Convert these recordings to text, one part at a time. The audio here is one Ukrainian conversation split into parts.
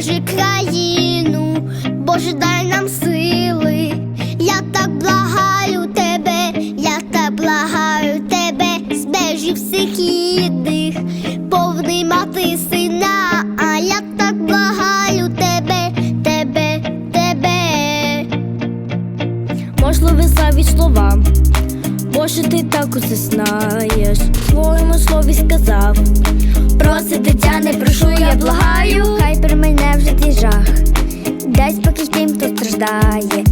збережи країну, Боже, дай нам сын. Може, ти так усе знаєш, своєму слові сказав. Проси дитя, не прошу, я благаю. Хай при мене вже твій жах. десь поки тим, хто страждає.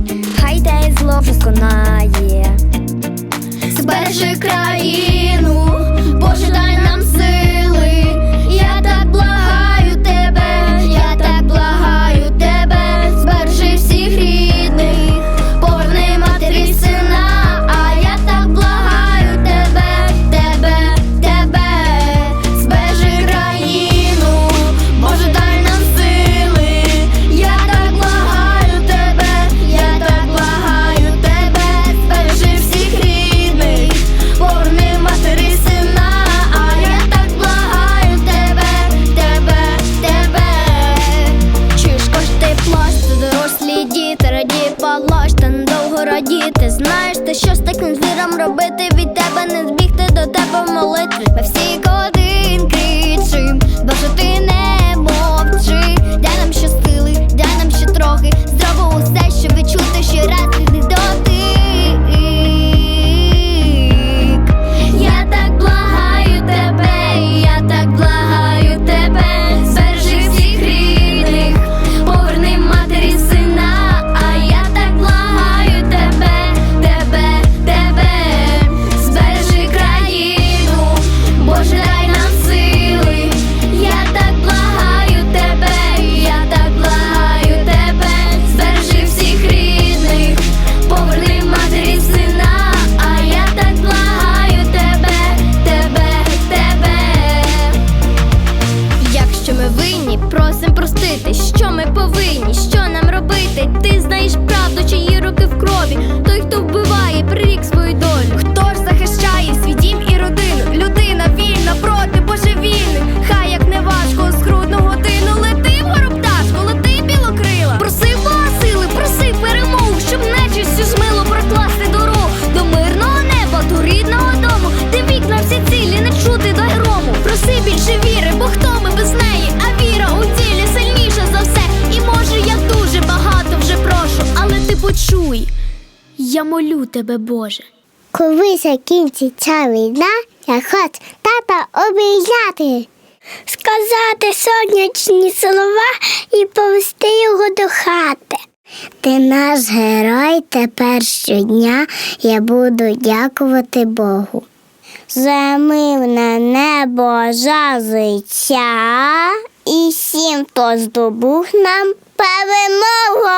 радіти. Знаєш, ти що з таким звіром робити від тебе не збігти до тебе в молитві. Ми всі кого І Що нам робити? Ти знаєш правду, чиї руки в крові. почуй. Я молю тебе, Боже. Коли закінчиться війна, я хочу тата обійняти, сказати сонячні слова і повести його до хати. Ти наш герой тепер щодня я буду дякувати Богу. Замив на небо життя і сім, хто здобув нам перемогу.